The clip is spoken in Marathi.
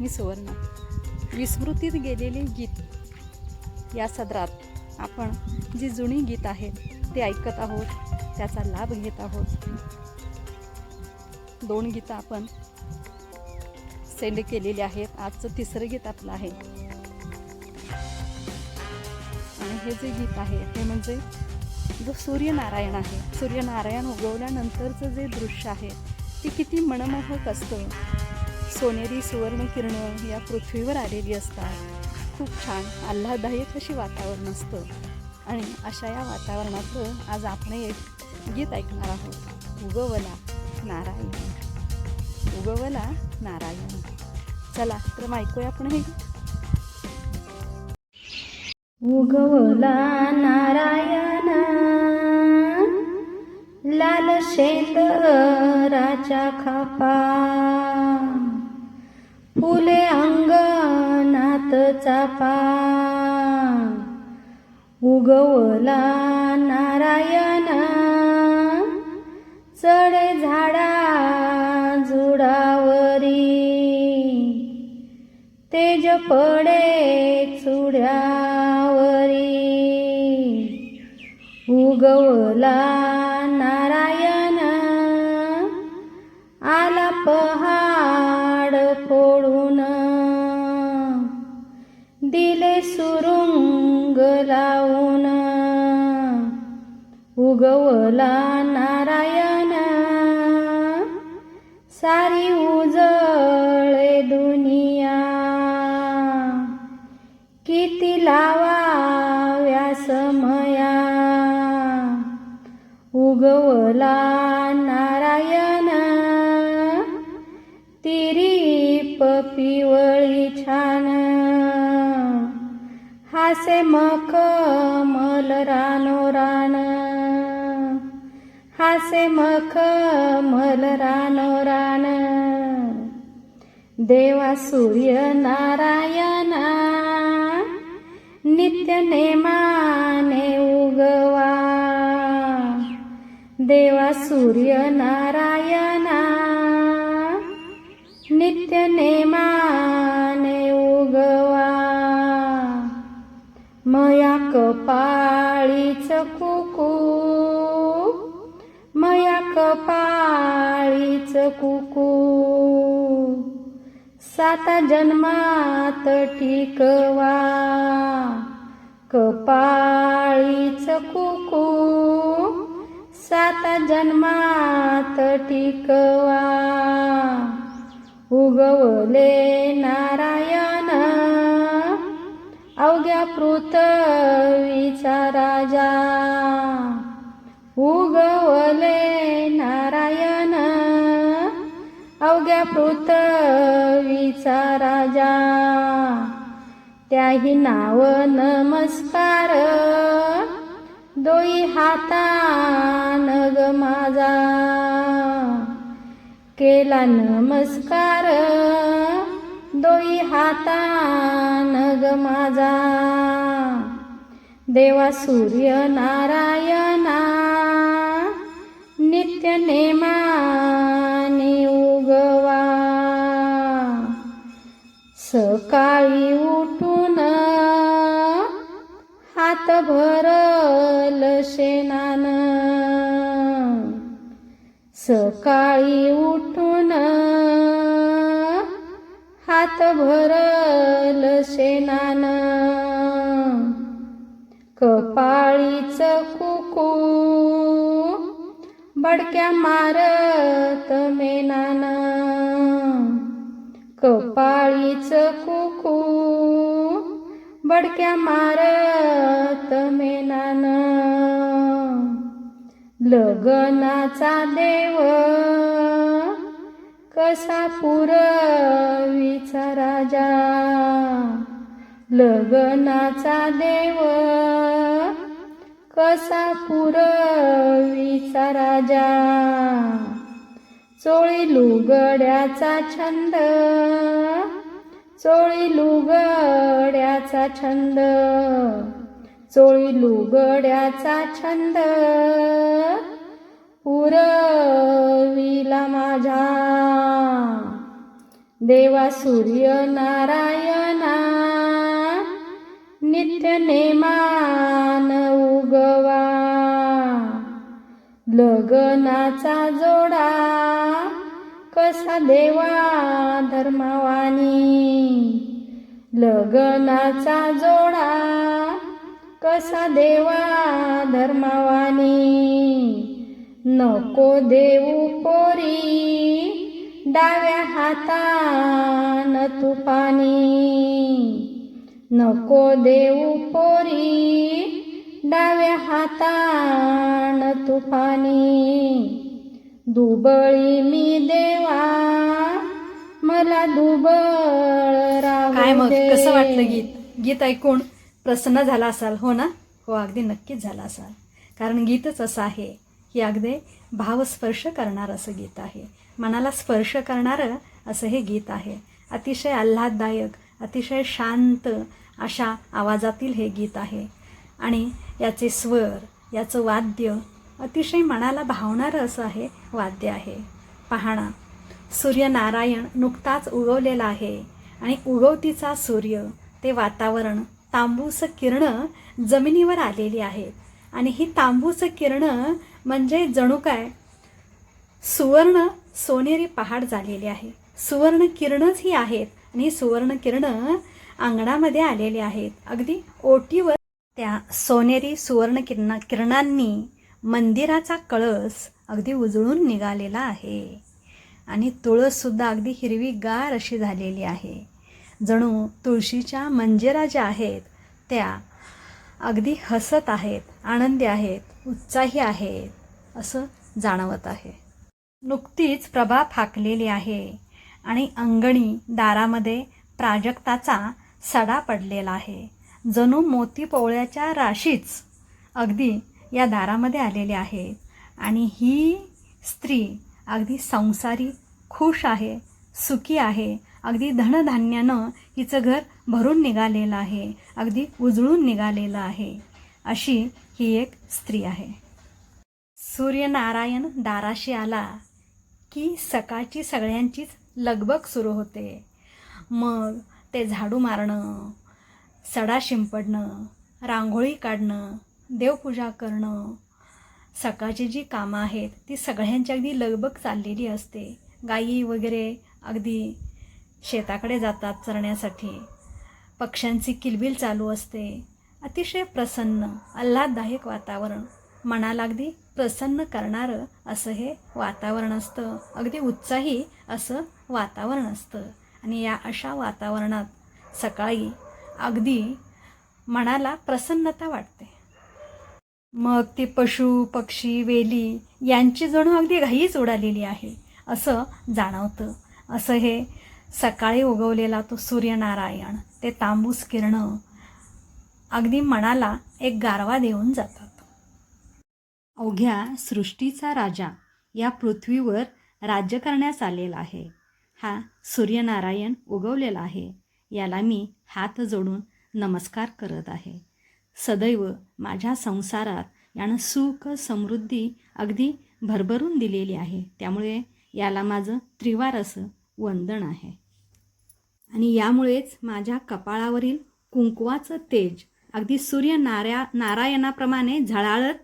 मी सुवर्ण. विस्मृतीत गेलेले गीत. या सदरात आपण जी जुनी गीत आहेत ते ऐकत आहोत त्याचा लाभ घेत आहोत. दोन गीतं आपण सेंड केलेली आहेत. आजचं तिसरं गीत आपलं आहे. आणि हे जे गीत आहे ते म्हणजे जो सूर्यनारायण आहे. सूर्यनारायण उगवल्यानंतरचं जे दृश्य आहे ते किती मनमोहक असतं. सोनेरी सुवर्ण किरणं या पृथ्वीवर आलेली असतात. खूप छान आल्हाददायक अशी वातावरण असतं. आणि अशा या वातावरणातलं आज आपण एक गीत ऐकणार आहोत. उगवला नारायण. उगवला नारायण. चला तर मग ऐकूया आपण हे उगवला नारायण. लाल शेंदराच्या खापा. फुले अंगणात चापा. उगवला नारायण. चढे झाडा जुडावरी. तेज पडे चुड्यावरी. उगवला नारायण. आला पहा. लावून उगवला नारायण. सारी उजळे दुनिया. किती लावाव्या समया उगवला नारायण. तिरी पिव हासे मख मल रानो रान. हासे मख मल रानो रान. देवा सूर्य नारायणा. नित्य नेमाने उगवा. देवा सूर्य नारायणा. नित्य नेमा कपाळीच कुकू मया कपाळीच कुकू. साता जन्मात टिकवा कपाळीच कुकू. सात जन्मात टिकवा उगवले नारायण अवघ्या पृथ्वीचा राजा. उगवले नारायण. अवघ्या पृथ्वीचा राजा. त्याही नाव नमस्कार. दोई हातान ग माझा. केला नमस्कार. दोई हाता नग माझा. देवा सूर्य नारायणा नित्य नेमाने उगवा. सकाळी उठून हात भरल शेणान. सकाळी उठून हात भरल शेनान कपाळीच कुकू बडक्या मारत मेनान. कपाळीच कुकू बडक्या मारत मेनान. लगनाचा देव कसा पुरवीचा राजा लगनाचा देव. कसा पुरवीचा राजा चोळी लुगड्याचा छंद. चोळी लुगड्याचा छंद चोळी लुगड्याचा छंद. पुरविला माझा देवा सूर्य नारायणा नित्य नेमान उगवा. लगनाचा जोडा कसा देवा धर्मावानी लगनाचा जोडा कसा देवा धर्मावानी नको देऊ पोरी डाव्या हातान तू पाणी नको देऊ पोरी डाव्या हातान तू पाणी दुबळी मी देवा मला दुबळ काय मग. कसं वाटलं गीत? गीत ऐकून प्रसन्न झाला असाल? हो ना? हो अगदी नक्कीच झाला असाल. कारण गीतच असं आहे. की अगदी भावस्पर्श करणारं असं गीत आहे. मनाला स्पर्श करणारं असं हे गीत आहे. अतिशय आल्हाददायक अतिशय शांत अशा आवाजातील हे गीत आहे. आणि याचे स्वर याचं वाद्य अतिशय मनाला भावणारं असं आहे वाद्य आहे. पाहणा सूर्यनारायण नुकताच उगवलेला आहे आणि उगवतीचा सूर्य ते वातावरण तांबूस किरणं जमिनीवर आलेली आहेत. आणि ही तांबूस किरणं म्हणजे जणू काय? सुवर्ण सोनेरी पहाड झालेली आहे. सुवर्ण किरणच ही आहेत आणि ही सुवर्ण किरणं अंगणामध्ये आलेली आहेत. अगदी ओटीवर त्या सोनेरी सुवर्ण किरणा किरणांनी मंदिराचा कळस अगदी उजळून निघालेला आहे. आणि तुळससुद्धा अगदी हिरवीगार अशी झालेली आहे. जणू तुळशीच्या मंजिरा ज्या आहेत त्या अगदी हसत आहेत आनंदी आहेत. उत्साही आहेत असं जाणवत आहे. नुकतीच प्रभा फाकलेली आहे आणि अंगणी दारामध्ये प्राजक्ताचा सडा पडलेला आहे. जणू मोती पोवळ्याच्या राशीच अगदी या दारामध्ये आलेले आहेत आणि ही स्त्री अगदी संसारी खुश आहे सुखी आहे अगदी धनधान्यानं हिचं घर भरून निघालेलं आहे अगदी उजळून निघालेलं आहे. अशी ही एक स्त्री आहे. सूर्यनारायण दाराशी आला की सकाळची सगळ्यांचीच लगबग सुरू होते. मग ते झाडू मारणं सडा शिंपडणं रांगोळी काढणं देवपूजा करणं सकाळची जी कामं आहेत ती सगळ्यांची अगदी लगबग चाललेली असते. गायी वगैरे अगदी शेताकडे जातात चरण्यासाठी. पक्ष्यांची किलबिल चालू असते. अतिशय प्रसन्न आल्हाददायक वातावरण. मनाला अगदी प्रसन्न करणारं असं हे वातावरण असतं. अगदी उत्साही असं वातावरण असतं. आणि या अशा वातावरणात सकाळी अगदी मनाला प्रसन्नता वाटते. मग ते पशु पक्षी वेली यांची जणू अगदी घाईच उडालेली आहे असं जाणवतं. असं हे सकाळी उगवलेला तो सूर्यनारायण ते तांबूस किरणं अगदी मनाला एक गारवा देऊन जातात. अवघ्या सृष्टीचा राजा या पृथ्वीवर राज्य करण्यास आलेला आहे. हा सूर्यनारायण उगवलेला आहे. याला मी हात जोडून नमस्कार करत आहे. सदैव माझ्या संसारात यानं सुख समृद्धी अगदी भरभरून दिलेली आहे. त्यामुळे याला माझं त्रिवार असं वंदन आहे. आणि यामुळेच माझ्या कपाळावरील कुंकवाचं तेज अगदी सूर्य नारा नारायणाप्रमाणे झळाळत